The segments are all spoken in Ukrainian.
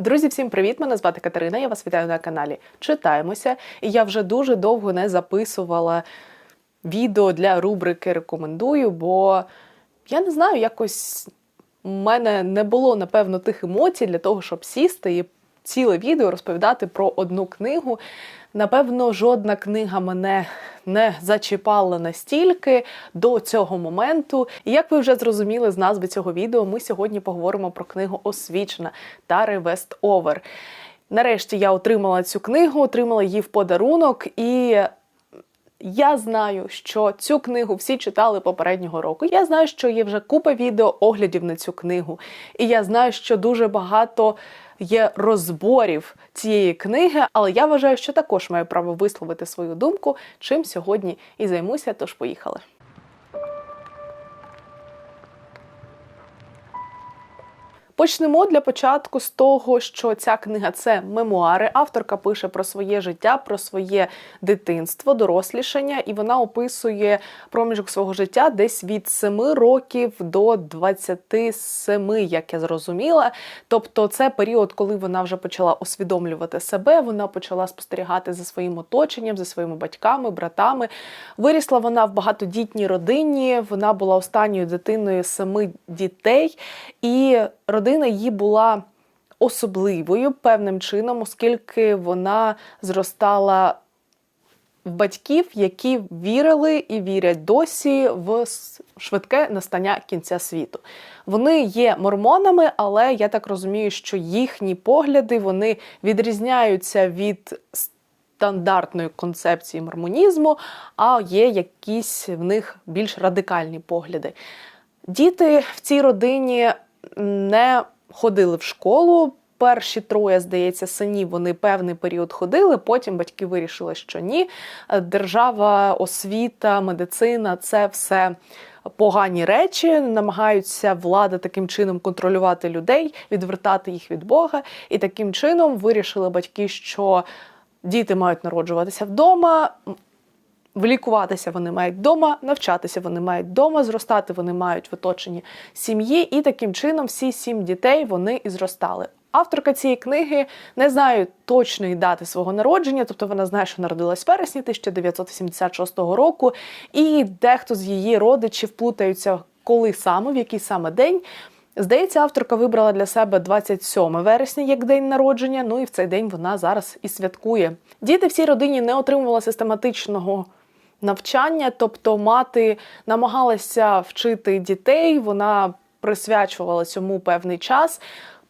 Друзі, всім привіт! Мене звати Катерина. Я вас вітаю на каналі. Читаємося. І я вже дуже довго не записувала відео для рубрики Рекомендую, бо я не знаю, якось в мене не було напевно тих емоцій для того, щоб сісти і ціле відео розповідати про одну книгу. Напевно, жодна книга мене не зачіпала настільки до цього моменту. І як ви вже зрозуміли з назви цього відео, ми сьогодні поговоримо про книгу Освічена Тари Вестовер. Нарешті я отримала цю книгу, отримала її в подарунок, і я знаю, що цю книгу всі читали попереднього року. Я знаю, що є вже купа відео оглядів на цю книгу. І я знаю, що дуже багато є розборів цієї книги, але я вважаю, що також маю право висловити свою думку, чим сьогодні і займуся. Тож поїхали. Почнемо для початку з того, що ця книга це мемуари. Авторка пише про своє життя, про своє дитинство, дорослішання, і вона описує проміжок свого життя десь від 7 років до 27, як я зрозуміла. Тобто, це період, коли вона вже почала усвідомлювати себе, вона почала спостерігати за своїм оточенням, за своїми батьками, братами. Вирісла вона в багатодітній родині. Вона була останньою дитиною семи дітей і родина її була особливою певним чином, оскільки вона зростала в батьків, які вірили і вірять досі в швидке настання кінця світу. Вони є мормонами, але я так розумію, що їхні погляди вони відрізняються від стандартної концепції мормонізму, а є якісь в них більш радикальні погляди. Діти в цій родині не ходили в школу. Перші троє, здається, синів вони певний період ходили. Потім батьки вирішили, що ні. Держава, освіта, медицина це все погані речі. Намагаються влада таким чином контролювати людей, відвертати їх від Бога. І таким чином вирішили батьки, що діти мають народжуватися вдома. Влікуватися вони мають вдома, навчатися вони мають вдома, зростати вони мають в оточенні сім'ї, і таким чином всі сім дітей вони і зростали. Авторка цієї книги не знаю точної дати свого народження, тобто вона знає, що народилась в вересні 1976 року, і дехто з її родичів плутаються, коли саме, в який саме день. Здається, авторка вибрала для себе 27 вересня як день народження. Ну і в цей день вона зараз і святкує. Діти в цій родині не отримували систематичного навчання, тобто мати намагалася вчити дітей, вона присвячувала цьому певний час.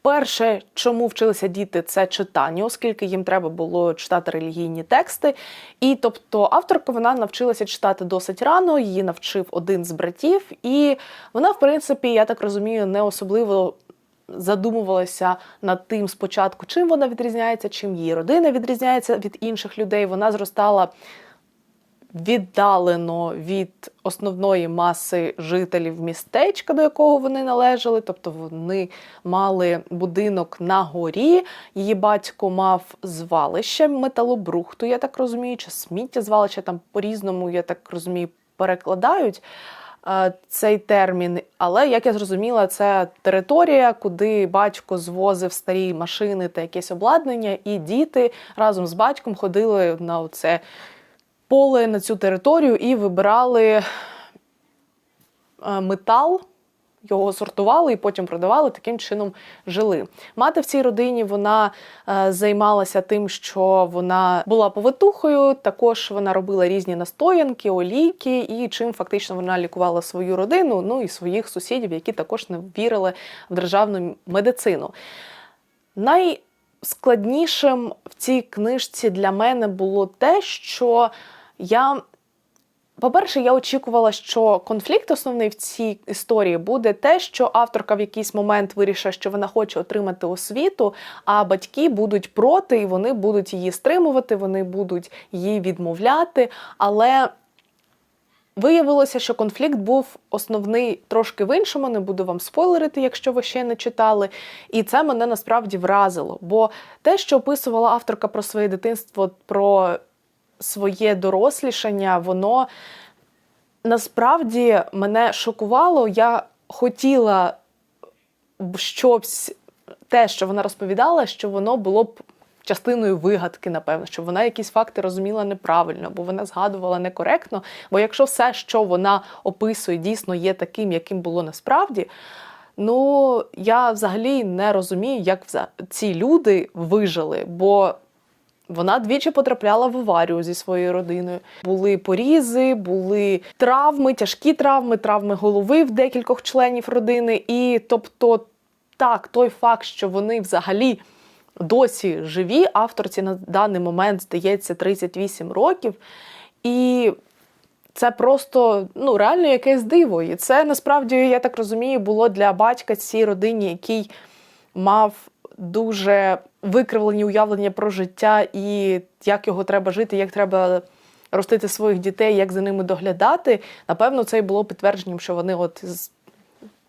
Перше, чому вчилися діти, це читання, оскільки їм треба було читати релігійні тексти. І тобто авторка вона навчилася читати досить рано, її навчив один з братів, і вона, в принципі, я так розумію, не особливо задумувалася над тим спочатку, чим вона відрізняється, чим її родина відрізняється від інших людей. Вона зростала віддалено від основної маси жителів містечка, до якого вони належали. Тобто вони мали будинок на горі. Її батько мав звалище металобрухту, я так розумію, чи сміттєзвалище там по-різному, я так розумію, перекладають. е, Цей термін, але як я зрозуміла, це територія, куди батько звозив старі машини та якесь обладнання, і діти разом з батьком ходили на це поле на цю територію і вибирали е, метал. Його сортували і потім продавали, таким чином жили. Мати в цій родині вона е, займалася тим, що вона була повитухою. Також вона робила різні настоянки, олійки, і чим фактично вона лікувала свою родину, ну і своїх сусідів, які також не вірили в державну медицину. Найскладнішим в цій книжці для мене було те, що я, по-перше, я очікувала, що конфлікт основний в цій історії буде те, що авторка в якийсь момент вирішить, що вона хоче отримати освіту, а батьки будуть проти, і вони будуть її стримувати, вони будуть її відмовляти. Але Виявилося, що конфлікт був основний трошки в іншому, не буду вам спойлерити, якщо ви ще не читали. І це мене насправді вразило. Бо те, що описувала авторка про своє дитинство, про своє дорослішання, воно насправді мене шокувало. Я хотіла, щоб те, що вона розповідала, що воно було б частиною вигадки, напевно, що вона якісь факти розуміла неправильно, бо вона згадувала некоректно. Бо якщо все, що вона описує, дійсно є таким, яким було насправді. Ну, я взагалі не розумію, як ці люди вижили, бо вона двічі потрапляла в аварію зі своєю родиною. Були порізи, були травми, тяжкі травми, травми голови в декількох членів родини. І тобто, так, той факт, що вони взагалі досі живі, авторці на даний момент здається 38 років. І це просто ну, реально якесь диво. І це насправді, я так розумію, було для батька цій родині, який мав дуже викривлені уявлення про життя і як його треба жити, як треба ростити своїх дітей, як за ними доглядати. Напевно, це і було підтвердженням, що вони от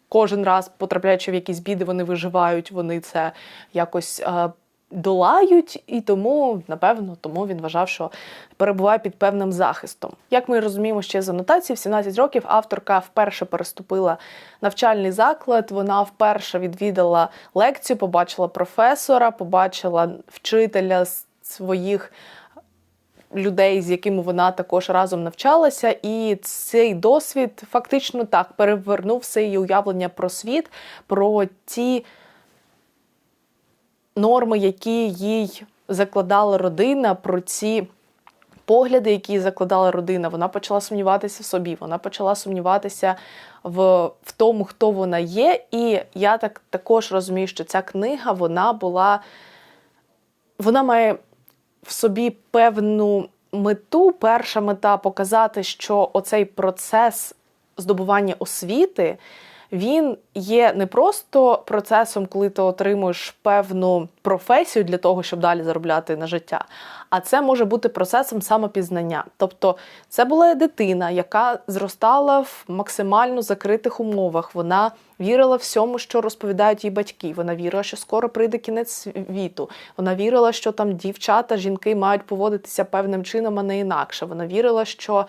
кожен раз, потрапляючи в якісь біди, вони виживають, вони це якось е, долають, і тому, напевно, тому він вважав, що перебуває під певним захистом. Як ми розуміємо, ще з анотації, в 17 років авторка вперше переступила навчальний заклад. Вона вперше відвідала лекцію, побачила професора, побачила вчителя своїх. Людей, з якими вона також разом навчалася, і цей досвід фактично так перевернув все її уявлення про світ, про ті норми, які їй закладала родина, про ці погляди, які закладала родина. Вона почала сумніватися в собі, вона почала сумніватися в в тому, хто вона є. І я так також розумію, що ця книга вона була, вона має в собі певну мету. Перша мета показати, що оцей процес здобування освіти він є не просто процесом, коли ти отримуєш певну професію для того, щоб далі заробляти на життя. А це може бути процесом самопізнання. Тобто це була дитина, яка зростала в максимально закритих умовах. Вона вірила всьому, що розповідають її батьки. Вона вірила, що скоро прийде кінець світу. Вона вірила, що там дівчата, жінки мають поводитися певним чином, а не інакше. Вона вірила, що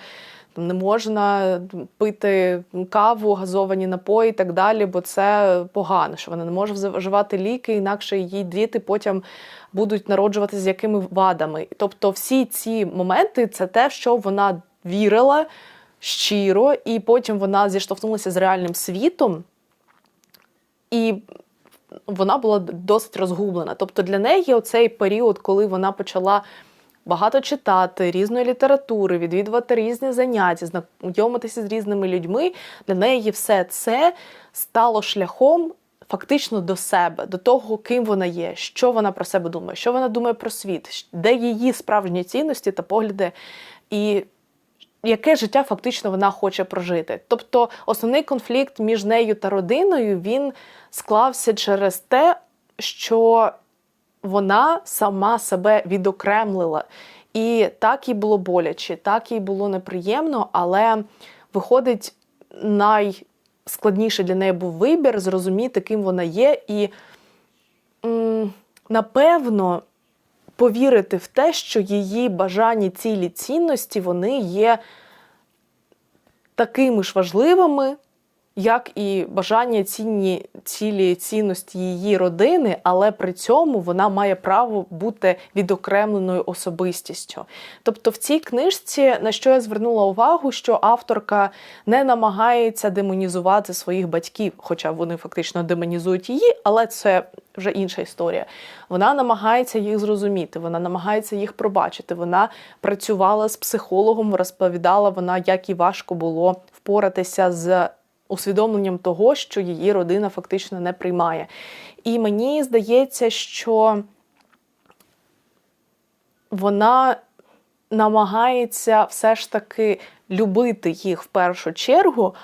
не можна пити каву, газовані напої і так далі, бо це погано, що вона не може вживати ліки, інакше її діти потім будуть народжувати з якими вадами. Тобто, всі ці моменти це те, що вона вірила щиро, і потім вона зіштовхнулася з реальним світом. І вона була досить розгублена. Тобто для неї оцей період, коли вона почала багато читати різної літератури, відвідувати різні заняття, знайомитися з різними людьми. Для неї все це стало шляхом. Фактично до себе, до того, ким вона є, що вона про себе думає, що вона думає про світ, де її справжні цінності та погляди, і яке життя фактично вона хоче прожити. Тобто основний конфлікт між нею та родиною він склався через те, що вона сама себе відокремлила. І так їй було боляче, так їй було неприємно, але виходить, найскладніше для неї був вибір зрозуміти, ким вона є, і напевно повірити в те, що її бажані цілі цінності вони є такими ж важливими як і бажання цінні цілі цінності її родини, але при цьому вона має право бути відокремленою особистістю. Тобто, в цій книжці, на що я звернула увагу, що авторка не намагається демонізувати своїх батьків, хоча вони фактично демонізують її, але це вже інша історія. Вона намагається їх зрозуміти, вона намагається їх пробачити. Вона працювала з психологом, розповідала вона, як і важко було впоратися з усвідомленням того, що її родина фактично не приймає. І мені здається, що вона намагається все ж таки любити їх в першу чергу.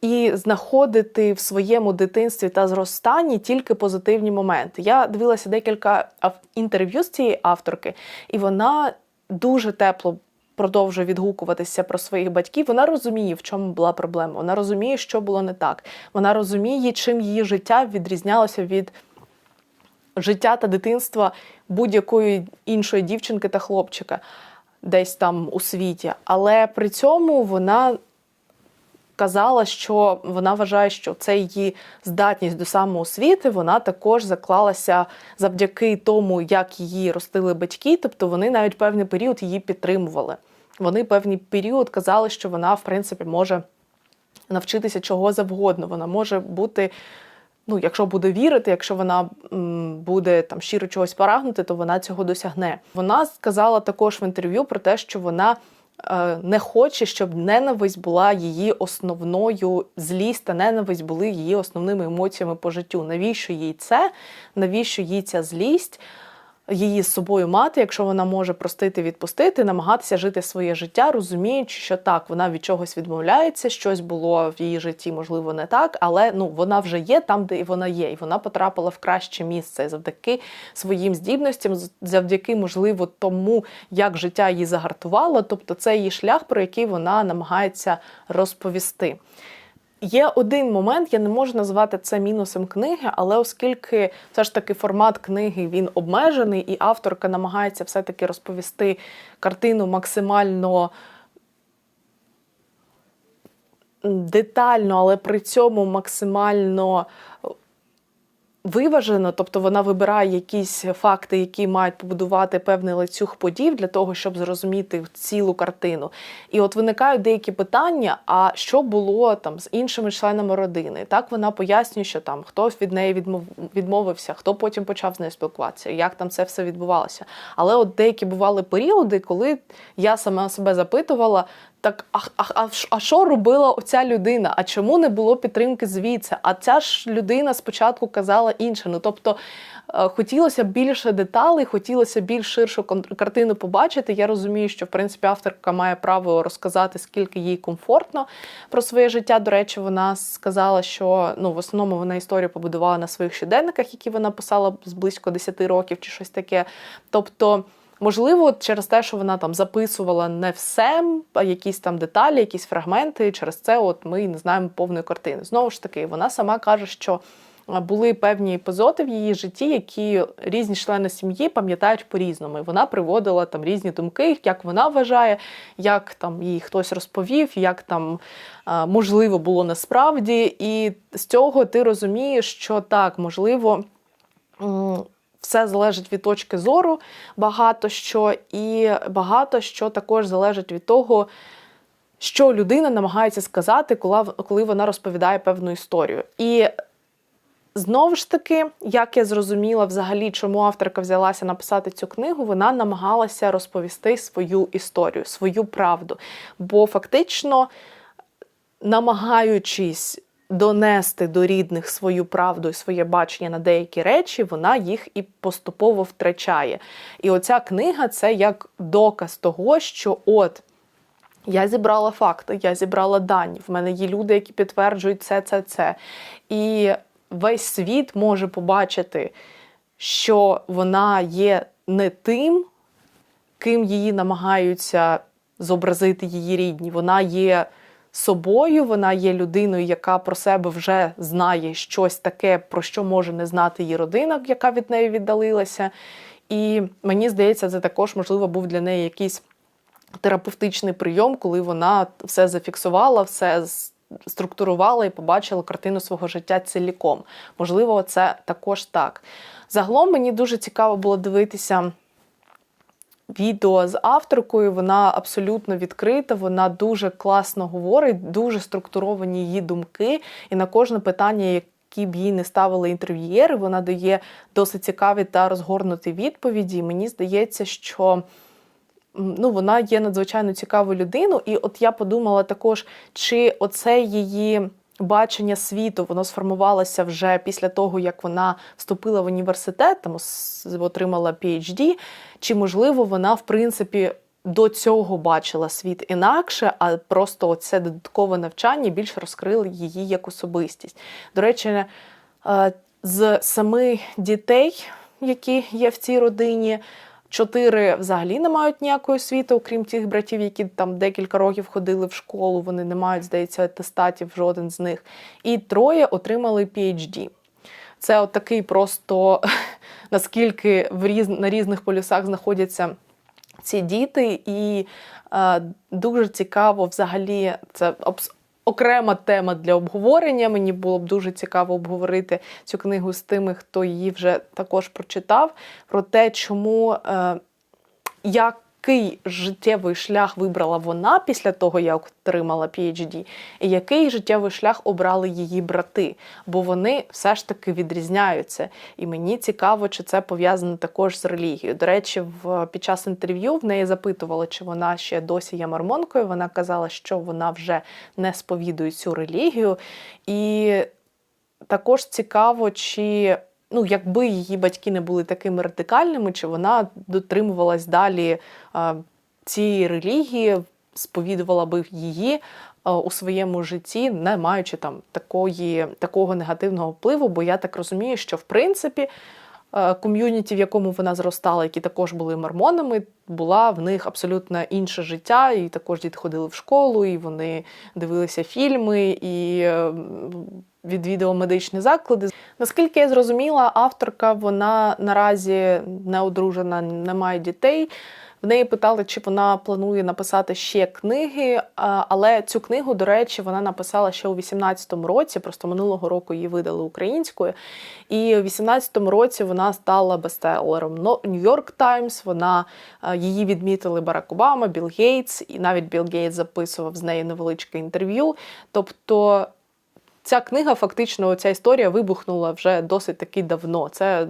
І знаходити в своєму дитинстві та зростанні тільки позитивні моменти. Я дивилася декілька інтерв'ю з цієї авторки, і вона дуже тепло продовжує відгукуватися про своїх батьків, вона розуміє, в чому була проблема. Вона розуміє, що було не так. Вона розуміє, чим її життя відрізнялося від життя та дитинства будь-якої іншої дівчинки та хлопчика десь там у світі. Але при цьому вона казала, що вона вважає, що це її здатність до самоосвіти, вона також заклалася завдяки тому, як її ростили батьки, тобто вони навіть певний період її підтримували. Вони певний період казали, що вона, в принципі, може навчитися чого завгодно. Вона може бути. Ну, якщо буде вірити, якщо вона буде там щиро чогось прагнути, то вона цього досягне. Вона сказала також в інтерв'ю про те, що вона не хоче, щоб ненависть була її основною злість та ненависть були її основними емоціями по життю. Навіщо їй це? Навіщо їй ця злість? Її з собою мати, якщо вона може простити, відпустити, намагатися жити своє життя, розуміючи, що так, вона від чогось відмовляється, щось було в її житті, можливо, не так, але ну вона вже є там, де вона є, і вона потрапила в краще місце завдяки своїм здібностям, завдяки, можливо, тому, як життя її загартувало. Тобто, це її шлях, про який вона намагається розповісти. Є один момент, я не можу назвати це мінусом книги, але оскільки все ж таки формат книги він обмежений, і авторка намагається все-таки розповісти картину максимально детально, але при цьому максимально виважено, тобто вона вибирає якісь факти, які мають побудувати певний ланцюг подій для того, щоб зрозуміти цілу картину. І от виникають деякі питання: а що було там з іншими членами родини? Так вона пояснює, що там хтось від неї відмовився, хто потім почав з нею спілкуватися, як там це все відбувалося. Але от деякі бували періоди, коли я сама себе запитувала, так, а а, а що робила оця людина? А чому не було підтримки звідси? А ця ж людина спочатку казала інше. Ну тобто е, хотілося більше деталей, хотілося більш ширшу картину побачити. Я розумію, що в принципі авторка має право розказати, скільки їй комфортно про своє життя. До речі, вона сказала, що ну в основному вона історію побудувала на своїх щоденниках, які вона писала з близько 10 років чи щось таке. Тобто. Можливо, через те, що вона там записувала не все, а якісь там деталі, якісь фрагменти. Через це от ми не знаємо повної картини. Знову ж таки, вона сама каже, що були певні епізоди в її житті, які різні члени сім'ї пам'ятають по-різному. І Вона приводила там різні думки, як вона вважає, як там їй хтось розповів, як там можливо було насправді. І з цього ти розумієш, що так можливо все залежить від точки зору, багато що, і багато що також залежить від того, що людина намагається сказати, коли вона розповідає певну історію. І Знову ж таки, як я зрозуміла, взагалі, чому авторка взялася написати цю книгу, вона намагалася розповісти свою історію, свою правду. Бо фактично, намагаючись донести до рідних свою правду і своє бачення на деякі речі, вона їх і поступово втрачає. І оця книга це як доказ того, що от. Я зібрала факти, я зібрала дані. В мене є люди, які підтверджують це, це, це. І весь світ може побачити, що вона є не тим, ким її намагаються зобразити її рідні. Вона є собою, вона є людиною, яка про себе вже знає щось таке, про що може не знати її родина, яка від неї віддалилася. І мені здається, це також, можливо, був для неї якийсь терапевтичний прийом, коли вона все зафіксувала, все структурувала і побачила картину свого життя ціліком. Можливо, це також так. Загалом мені дуже цікаво було дивитися відео з авторкою. Вона абсолютно відкрита, вона дуже класно говорить, дуже структуровані її думки, і на кожне питання, які б їй не ставили інтерв'єри, вона дає досить цікаві та розгорнуті відповіді. І мені здається, що. Ну, вона є надзвичайно цікавою людиною, і от я подумала також, чи оце її бачення світу воно сформувалося вже після того, як вона вступила в університет, там отримала PhD, чи можливо вона, в принципі, до цього бачила світ інакше, а просто це додаткове навчання більш розкрило її як особистість. До речі, е, з семи дітей, які є в цій родині. Чотири взагалі не мають ніякої освіти, окрім тих братів, які там декілька років ходили в школу. Вони не мають, здається, атестатів, жоден з них. І троє отримали PhD. Це от такий просто наскільки в різ... на різних полюсах знаходяться ці діти, і е, дуже цікаво взагалі це окрема тема для обговорення. Мені було б дуже цікаво обговорити цю книгу з тими, хто її вже також прочитав, про те, чому е, який життєвий шлях вибрала вона після того, як отримала PhD, і який життєвий шлях обрали її брати, бо вони все ж таки відрізняються. І мені цікаво, чи це пов'язано також з релігією. До речі, в під час інтерв'ю в неї запитували, чи вона ще досі є мормонкою. Вона казала, що вона вже не сповідує цю релігію. І також цікаво, чи ну, якби її батьки не були такими радикальними, чи вона дотримувалась далі цієї релігії, сповідувала би її у своєму житті, не маючи там такої, такого негативного впливу. Бо я так розумію, що в принципі. Ком'юніті, в якому вона зростала, які також були мормонами, була в них абсолютно інше життя, і також діти ходили в школу, і вони дивилися фільми і відвідували медичні заклади. Наскільки я зрозуміла, авторка вона наразі не одружена, не має дітей. В неї питали, чи вона планує написати ще книги, але цю книгу, до речі, вона написала ще у 18-му році. Просто минулого року її видали українською. І у 18-му році вона стала бестселером Нью-Йорк Таймс. Вона її відмітили Барак Обама, Білл Гейтс, і навіть Білл Гейтс записував з нею невеличке інтерв'ю. Тобто ця книга, фактично, ця історія вибухнула вже досить таки давно. Це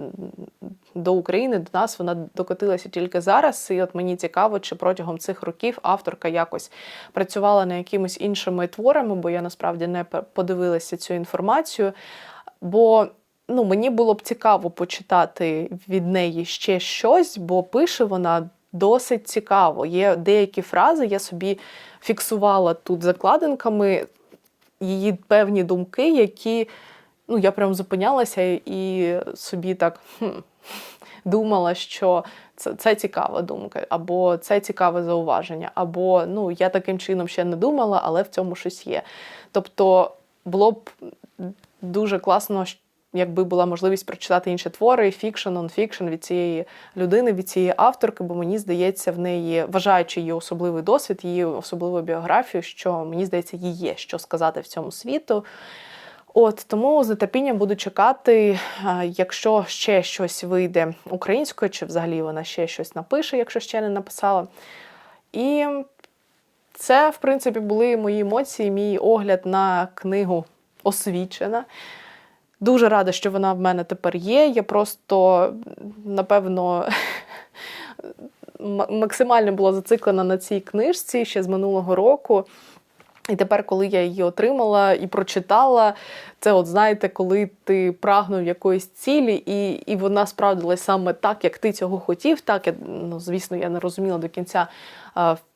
до України, до нас вона докотилася тільки зараз. І от мені цікаво, чи протягом цих років авторка якось працювала над якимись іншими творами, бо я насправді не подивилася цю інформацію. Бо ну, мені було б цікаво почитати від неї ще щось, бо пише вона досить цікаво. Є деякі фрази, я собі фіксувала тут закладинками її певні думки, які ну, я прям зупинялася і собі так хм, думала, що це, це цікава думка, або це цікаве зауваження, або ну, я таким чином ще не думала, але в цьому щось є. Тобто було б дуже класно, якби була можливість прочитати інші твори, фікшн, нонфікшн від цієї людини, від цієї авторки, бо мені здається, в неї, вважаючи її особливий досвід, її особливу біографію, що мені здається, їй є що сказати в цьому світу. От тому з нетерпінням буду чекати, е, якщо ще щось вийде українською, чи взагалі вона ще щось напише, якщо ще не написала. І це, в принципі, були мої емоції, мій огляд на книгу освічена. Дуже рада, що вона в мене тепер є. Я просто, напевно, максимально була зациклена на цій книжці ще з минулого року. І тепер, коли я її отримала і прочитала, це, от знаєте, коли ти прагнув якоїсь цілі, і, і вона справдилась саме так, як ти цього хотів. Так, я, ну, звісно, я не розуміла до кінця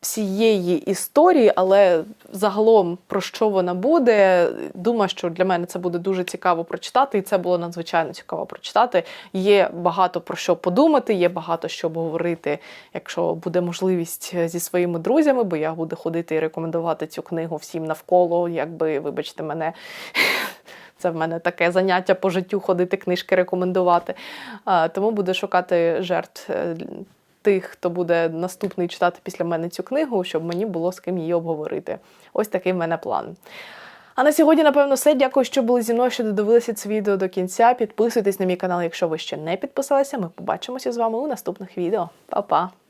всієї історії, але загалом про що вона буде, думаю, що для мене це буде дуже цікаво прочитати, і це було надзвичайно цікаво прочитати. Є багато про що подумати, є багато що обговорити, якщо буде можливість е, зі своїми друзями, бо я буду ходити і рекомендувати цю книгу всім навколо, якби, вибачте мене. Це в мене таке заняття по життю ходити книжки рекомендувати. Тому буду шукати жертв е, тих, хто буде наступний читати після мене цю книгу, щоб мені було з ким її обговорити. Ось такий в мене план. А на сьогодні, напевно, все. Дякую, що були зі мною, що додивилися це відео до кінця. Підписуйтесь на мій канал, якщо ви ще не підписалися. Ми побачимося з вами у наступних відео. Па-па!